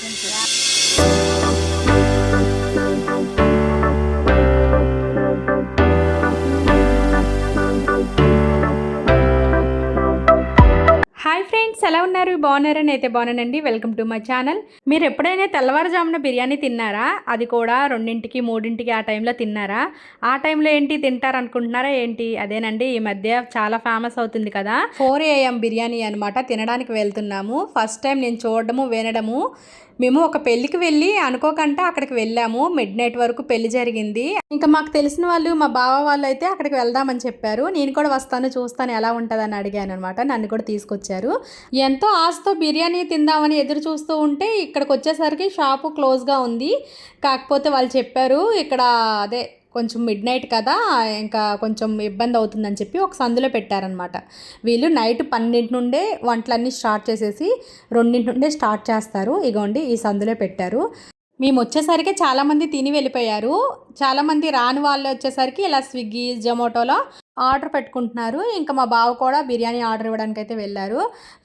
坚持。啊 ఎలా ఉన్నారు? బాగున్నారని అయితే బాగున్నానండి. వెల్కమ్ టు మై ఛానల్ మీరు ఎప్పుడైనా తెల్లవారుజామున బిర్యానీ తిన్నారా? అది కూడా రెండింటికి మూడింటికి ఆ టైంలో తిన్నారా? ఆ టైంలో ఏంటి తింటారనుకుంటున్నారా? ఏంటి? అదేనండి ఈ మధ్య చాలా ఫేమస్ అవుతుంది కదా. ఫోర్ ఏఎం బిర్యానీ అనమాట తినడానికి వెళ్తున్నాము. ఫస్ట్ టైం నేను చూడడము వినడము. మేము ఒక పెళ్ళికి వెళ్ళి అనుకోకుండా అక్కడికి వెళ్ళాము. మిడ్ నైట్ వరకు పెళ్ళి జరిగింది. ఇంకా మాకు తెలిసిన వాళ్ళు మా బావ వాళ్ళు అయితే అక్కడికి వెళ్దామని చెప్పారు. నేను కూడా వస్తాను చూస్తాను ఎలా ఉంటుందని అడిగాను అనమాట నన్ను కూడా తీసుకొచ్చారు. ఎంతో ఆశతో బిర్యానీ తిందామని ఎదురు చూస్తూ ఉంటే ఇక్కడికి వచ్చేసరికి షాపు క్లోజ్గా ఉంది. కాకపోతే వాళ్ళు చెప్పారు ఇక్కడ అదే కొంచెం మిడ్ నైట్ కదా ఇంకా కొంచెం ఇబ్బంది అవుతుందని చెప్పి ఒక సందులో పెట్టారనమాట వీళ్ళు నైట్ పన్నెండు నుండే వంటలన్నీ స్టార్ట్ చేసేసి రెండింటి నుండే స్టార్ట్ చేస్తారు. ఇగోండి ఈ సందులో పెట్టారు. మేము వచ్చేసరికి చాలామంది తిని వెళ్ళిపోయారు. చాలామంది రాని వాళ్ళు వచ్చేసరికి ఇలా స్విగ్గీ జొమాటోలో ఆర్డర్ పెట్టుకుంటున్నారు. ఇంకా మా బావ కూడా బిర్యానీ ఆర్డర్ ఇవ్వడానికి అయితే వెళ్ళారు.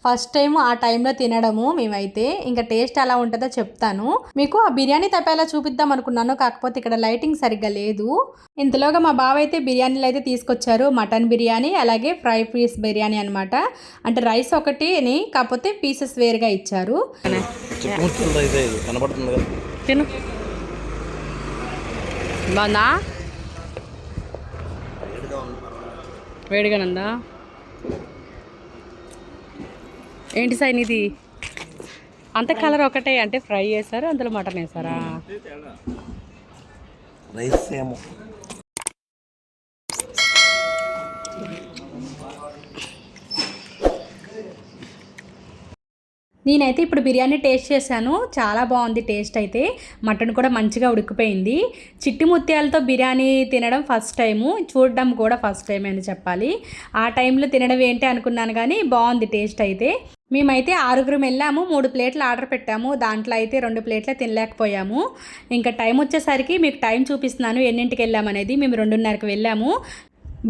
ఫస్ట్ టైం ఆ టైంలో తినడము మేమైతే. ఇంకా టేస్ట్ ఎలా ఉంటుందో చెప్తాను. మీకు ఆ బిర్యానీ తప్పేలా చూపిద్దాం అనుకున్నాను. కాకపోతే ఇక్కడ లైటింగ్ సరిగ్గా లేదు. ఇంతలోగా మా బావ అయితే బిర్యానీలు అయితే తీసుకొచ్చారు. మటన్ బిర్యానీ అలాగే ఫ్రై పీస్ బిర్యానీ అనమాట అంటే రైస్ ఒకటిని కాకపోతే పీసెస్ వేరుగా ఇచ్చారు. బాగుందా? వేడిగానందా ఏంటి సైన్ ఇది అంత కలర్ ఒకటే అంటే ఫ్రై చేశారు? అందులో మటన్ వేసారా రైస్ ఏమో. నేనైతే ఇప్పుడు బిర్యానీ టేస్ట్ చేశాను. చాలా బాగుంది టేస్ట్ అయితే. మటన్ కూడా మంచిగా ఉడికిపోయింది. చిట్టి ముత్యాలతో బిర్యానీ తినడం ఫస్ట్ టైము. చూడడం కూడా ఫస్ట్ టైం అని చెప్పాలి. ఆ టైంలో తినడం ఏంటి అనుకున్నాను కానీ బాగుంది టేస్ట్ అయితే. మేమైతే ఆరుగురం వెళ్ళాము. మూడు ప్లేట్లు ఆర్డర్ పెట్టాము. దాంట్లో అయితే రెండు ప్లేట్లే తినలేకపోయాము. ఇంకా టైం వచ్చేసరికి మీకు టైం చూపిస్తున్నాను ఎన్నింటికి వెళ్ళామనేది. మేము రెండున్నరకి వెళ్ళాము.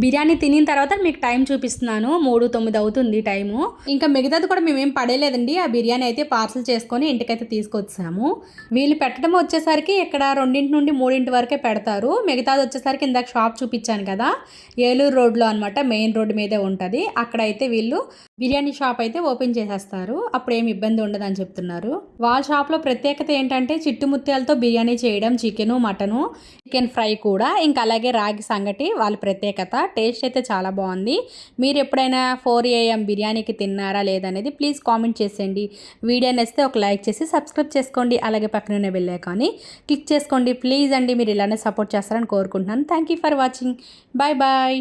బిర్యానీ తినిన తర్వాత మీకు టైం చూపిస్తున్నాను. మూడు తొమ్మిది అవుతుంది టైము. ఇంకా మిగతాది కూడా మేమేం పడేలేదండి ఆ బిర్యానీ అయితే పార్సల్ చేసుకొని ఇంటికైతే తీసుకొచ్చాము. వీళ్ళు పెట్టడం వచ్చేసరికి ఇక్కడ రెండింటి నుండి మూడింటి వరకే పెడతారు. మిగతాది వచ్చేసరికి ఇందాక షాప్ చూపించాను కదా. ఏలూరు రోడ్లో అనమాట మెయిన్ రోడ్డు మీదే ఉంటుంది. అక్కడైతే వీళ్ళు బిర్యానీ షాప్ అయితే ఓపెన్ చేసేస్తారు. అప్పుడు ఏమి ఇబ్బంది ఉండదని చెప్తున్నారు. వాళ్ళ షాప్లో ప్రత్యేకత ఏంటంటే చిట్టుముత్యాలతో బిర్యానీ చేయడం చికెను మటను చికెన్ ఫ్రై కూడా. ఇంకా అలాగే రాగి సంగటి వాళ్ళ ప్రత్యేకత. టేస్ట్ అయితే చాలా బాగుంది. మీరు ఎప్పుడైనా ఫోర్ ఏఎం బిర్యానీకి తిన్నారా లేదనేది ప్లీజ్ కామెంట్ చేసేయండి. వీడియో నేస్తే ఒక లైక్ చేసి సబ్స్క్రైబ్ చేసుకోండి. అలాగే పక్కనే వెళ్ళా కానీ క్లిక్ చేసుకోండి. ప్లీజ్ అండి మీరు ఇలానే సపోర్ట్ చేస్తారని కోరుకుంటున్నాను. Thank you for watching. Bye bye.